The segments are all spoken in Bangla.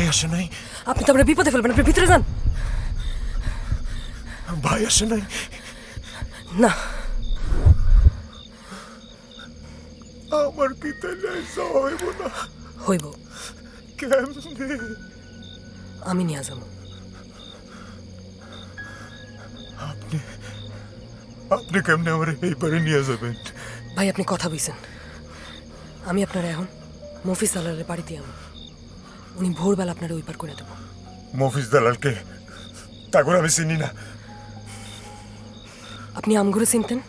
ভাই আসে নাই। আপনি তো আমরা বিপদে ফেলবেন আপনি ভিতরে যান। ভাই আসে নাই। না। আমার তাহলে যাওয়া হইব না। হইব। কেমনে? আমি নিয়ে যাব। আপনি আপনি কেমনে আমার এইবারে নিয়ে যাবেন? ভাই আপনি কথা বলছেন আমি আপনার এখন মফিজ দালালের বাড়িতে আমি উনি ভোরবেলা আপনার ওই পার করে দেবো। মফিজ দালালকে তারপর আমি চিনি না। আপনি আমগুলো চিনতেন?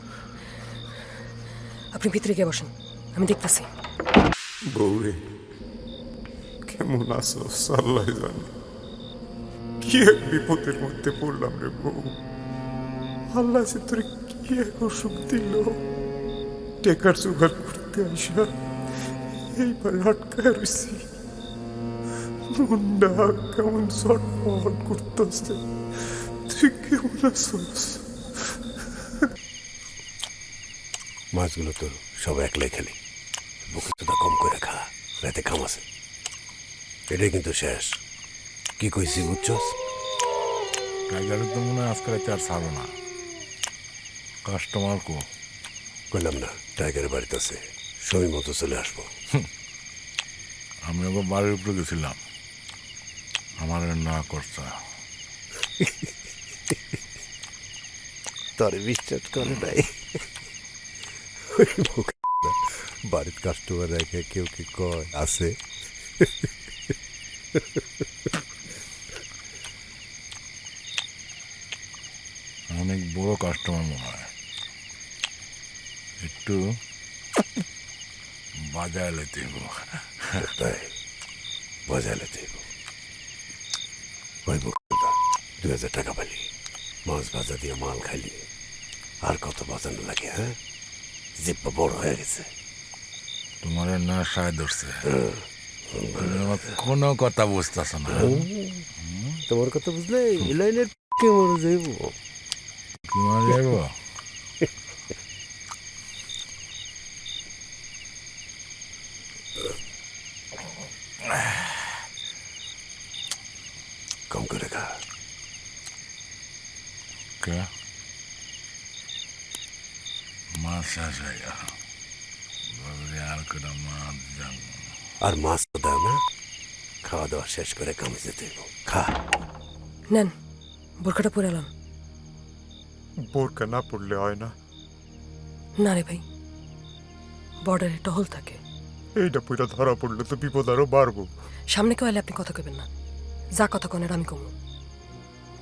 আপনি ভিতরে গিয়ে বসেন আমি দেখতেছি। বউরে কেমন আছো আল্লাহ জানে। কি এক বিপদের মধ্যে পড়লাম রে বউ। আল্লাহ সে তোর কি এক অসুখ দিল। টেকার জোগাড় করতে আসা এইবার আটকায় রয়েছি মনটা কেমন ছটফট করতেছে? তুই কেমন আছোস? মাছগুলো তো সব একলাই খেলি। বুকে তোটা কম করে খা রাতে কাম আছে। এটাই কিন্তু শেষ। কি কইছি বুঝছস? টাইগারের তো মনে হয় আজকে রাতে আর ছাড়ো না। কাস্টমার কো? কইলাম না টাইগারের বাড়িতে আছে। সময় মতো চলে আসব। আমি একবার বাড়ির উপরে গেছিলাম। আমার না করছে। তোরে বিশ্বাস করে নাই। বাড়ির কাস্টমার রেখে কেউ কি কয় আছে? অনেক বড় কাস্টমার মনে হয়। একটু বাজায় লেতে বাজালে দেব ওই মুখটা দু হাজার টাকা পালি। মাছ ভাজা দিয়ে মাল খাইলি। আর কত বাজানো লাগে হ্যাঁ? জিপ্পা বড় হয়ে গেছে। তোমার না সায় ধরছে। আমার কোনো কথা বুঝতেছ না। তোমার কথা বুঝলে এই লাইনের কেমন যাইব? তোমার যাইব? কম মাছ শেষ হয়ে গেল ভাবলি আর করে মাছ যাব আর মাছ তো দাও না খাওয়া দাওয়া শেষ করে কামে যেতে খা নেন বোরখাটা পরে এলাম বোরকা না পড়লে হয় না না রে ভাই বর্ডারে টহল থাকে এইটা পুরা ধরা পড়লে তো বিপদ আরও বাড়বো সামনে কেউ এলে আপনি কথা কবেন না যা কথা কনের আমি কমু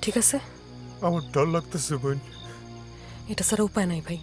ঠিক আছে? আমার ডর লাগতেছে বোন। এটা ছাড়া উপায় নাই ভাই।